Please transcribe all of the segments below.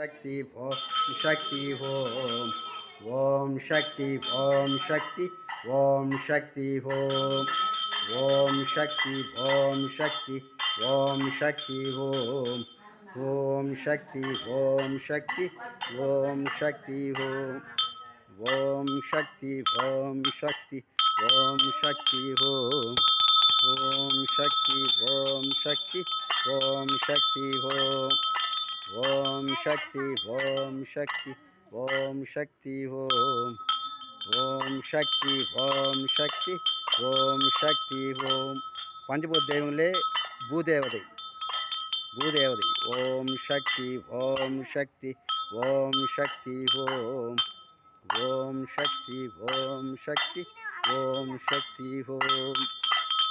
शक्ति ओम शक्ति ओम ओम शक्ति ओम शक्ति ओम शक्ति ओम ओम शक्ति ओम शक्ति ओम शक्ति ओम ओम शक्ति ओम शक्ति ओम शक्ति ओम ओम शक्ति ओम शक्ति ओम शक्ति ओम ओम शक्ति ओम शक्ति ओम शक्ति ओम ஓம் சக்தி ஓம் சக்தி ஓம் சக்தி ஓம் ஓம் சக்தி ஓம் சக்தி ஓம் சக்தி ஓம் பஞ்சபூத தெய்வங்களே பூதேவதை பூதேவதை ஓம் சக்தி ஓம் சக்தி ஓம் சக்தி ஓம் ஓம் சக்தி ஓம் சக்தி ஓம் சக்தி ஓம்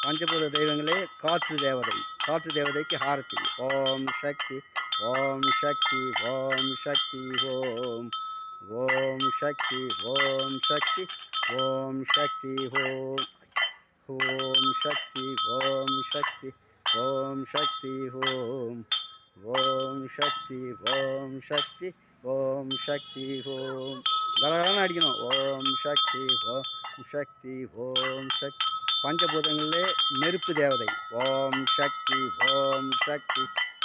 பஞ்சபூத தெய்வங்களே காற்று தேவதை காற்று தேவதைக்கு ஹாரதி ஓம் சக்தி ஓம் சக்தி ஓம் சக்தி ஓம் ஓம் சக்தி ஓம் சக்தி ஓம் சக்தி ஓம் ஓம் சக்தி ஓம் சக்தி ஓம் சக்தி ஓம் ஓம் சக்தி ஓம் சக்தி ஓம் சக்தி ஓம் கலகலன்னு அடிக்கணும் ஓம் சக்தி ஓம் சக்தி ஓம் சக்தி பஞ்சபூதங்களிலே நெருப்பு தேவதை ஓம் சக்தி ஓம் சக்தி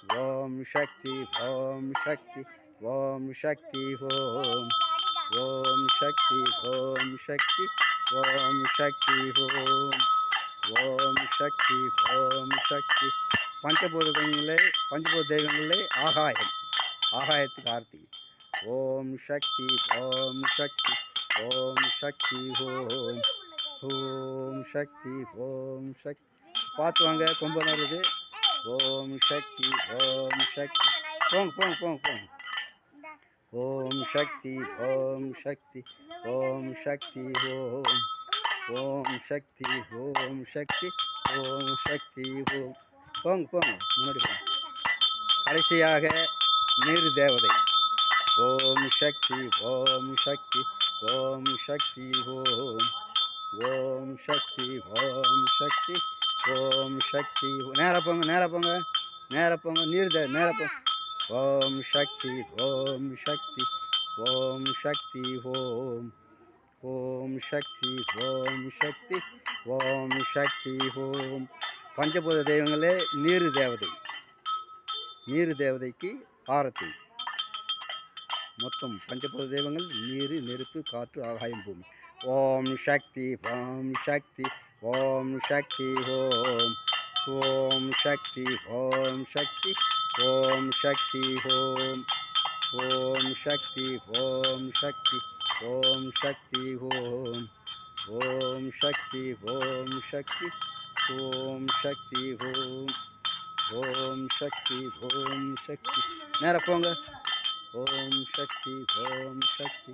ஓம் சக்தி ஓம் சக்தி ஓம் சக்தி ஓம் ஓம் சக்தி ஓம் சக்தி ஓம் சக்தி ஓம் ஓம் சக்தி ஓம் சக்தி பஞ்சபூதங்களிலே பஞ்சபூத தெய்வங்களே ஆகாயம் ஆகாயத்துக்கு ஆர்த்தி ஓம் சக்தி ஓம் சக்தி ஓம் சக்தி ஓம் ஓம் சக்தி ஓம் சக்தி பார்த்து வாங்க கொம்பு வருது ఓం శక్తి ఓం శక్తి పొంగ్ పొంగ్ పొంగ్ పొంగ్ ఓం శక్తి ఓం శక్తి ఓం శక్తి ఓం ఓం శక్తి ఓం శక్తి ஓம் சக்தி ஓம் போங்க போங்க முன்னாடி போங்க கடைசியாக நீர் தேவதை ஓம் சக்தி ஓம் சக்தி ஓம் சக்தி ஓம் ஓம் சக்தி ஓம் சக்தி ஓம் சக்தி நேராக போங்க நேராக போங்க நேராக போங்க நீர் த நேராக போங்க ஓம் சக்தி ஓம் சக்தி ஓம் சக்தி ஓம் ஓம் சக்தி ஓம் சக்தி ஓம் சக்தி ஓம். பஞ்சபூத தெய்வங்களே நீர் தேவதை நீர் தேவதைக்கு ஆரத்தி. மொத்தம் பஞ்சபூத தெய்வங்கள் நீர் நெருப்பு காற்று ஆகாயம் பூமி. ஓம் சக்தி ஓம் சக்தி ஓம் சக்தி ஓம் ஓம் சக்தி ஓம் சக்தி ஓம் சக்தி ஓம் ஓம் சக்தி ஓம் சக்தி ஓம் சக்தி ஓம் ஓம் சக்தி ஓம் சக்தி ஓம் சக்தி ஓம் ஓம் சக்தி ஓம் சக்தி நேரம் போங்க ஓம் சக்தி ஓம் சக்தி